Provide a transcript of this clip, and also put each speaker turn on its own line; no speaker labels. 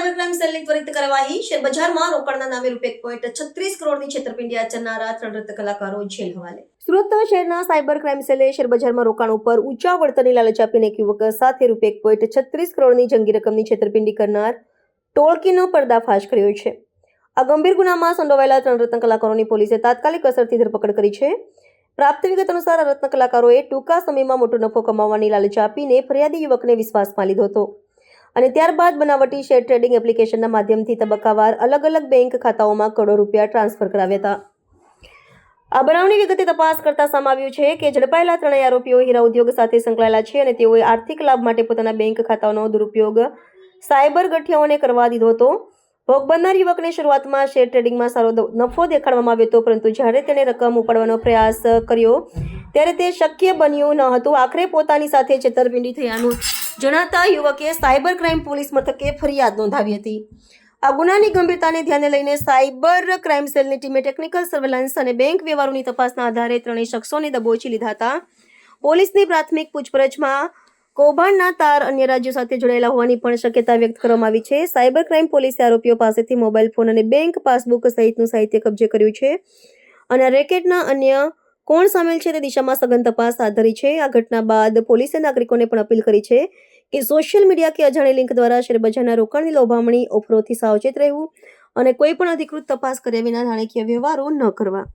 કાર્યવાહી શેરબજારમાં રોકાણના નામે રૂપિયા પોઈન્ટ છત્રીસ કરોડની છેતરપિંડી આચરનારા ત્રણ કલાકારો જેલ હવાલે. સુરત શહેરના સાયબર ક્રાઇમ સેલે શેરબજારમાં રોકાણ ઉપર ઊંચા વળતરની લાલચ આપીને એક યુવક સાથે રૂપિયા એક પોઈન્ટ છત્રીસ કરોડની જંગી રકમની છેતરપિંડી કરનાર ટોળકીનો પર્દાફાશ કર્યો છે. આ ગંભીર ગુનામાં સંડોવાયેલા ત્રણ રત્ન કલાકારોની પોલીસે તાત્કાલિક અસરથી ધરપકડ કરી છે. પ્રાપ્ત વિગત અનુસાર રત્ન કલાકારોએ ટૂંકા સમયમાં મોટો નફો કમાવવાની લાલચ આપીને ફરિયાદી યુવકને વિશ્વાસમાં લીધો હતો. અને ત્યારબાદ બનાવટી શેર ટ્રેડિંગ એપ્લિકેશનના માધ્યમથી તબક્કાવાર અલગ અલગ બેંક ખાતાઓમાં કરોડો રૂપિયા ટ્રાન્સફર કરાવ્યા હતા. આ બનાવની વિગતે તપાસ કરતા સામે આવ્યું છે કે ઝડપાયેલા ત્રણેય આરોપીઓ હીરા ઉદ્યોગ સાથે સંકળાયેલા છે અને તેઓએ આર્થિક લાભ માટે પોતાના બેંક ખાતાઓનો દુરુપયોગ સાયબર ગઠિયાઓને કરવા દીધો હતો. ભોગ બનનાર યુવકને શરૂઆતમાં શેર ટ્રેડિંગમાં સારો નફો દેખાડવામાં આવ્યો હતો, પરંતુ જ્યારે તેણે રકમ ઉપાડવાનો પ્રયાસ કર્યો, ત્યારે તે શક્ય બન્યું ન હતું. આખરે પોતાની સાથે છેતરપિંડી થયાનું જણાતા યુવકે સાયબર ક્રાઇમ પોલીસ મથકે ફરિયાદ નોંધાવી હતી. આ ગુનાની ગંભીરતાને ધ્યાને લઈને સાયબર ક્રાઇમ સેલની ટીમે ટેકનિકલ સર્વેલન્સ અને બેંક વ્યવહારોની તપાસના આધારે ત્રણેય શખ્સોને દબોચી લીધા હતા. પોલીસની પ્રાથમિક પૂછપરછમાં કૌભાંડના તાર અન્ય રાજ્યો સાથે જોડાયેલા હોવાની પણ શક્યતા વ્યક્ત કરવામાં આવી છે. સાયબર ક્રાઇમ પોલીસે આરોપીઓ પાસેથી મોબાઈલ ફોન અને બેંક પાસબુક સહિતનું સાહિત્ય કબજે કર્યું છે અને રેકેટના અન્ય કોણ સામેલ છે તે દિશામાં સઘન તપાસ હાથ ધરી છે? આ ઘટના બાદ પોલીસે નાગરિકોને પણ અપીલ કરી છે કે સોશિયલ મીડિયા કે અજાણી લિંક દ્વારા શેરબજારના રોકાણની લોભામણી ઓફરોથી સાવચેત રહેવું અને કોઈ પણ અધિકૃત તપાસ કર્યા વિના નાણાકીય વ્યવહારો ન કરવા.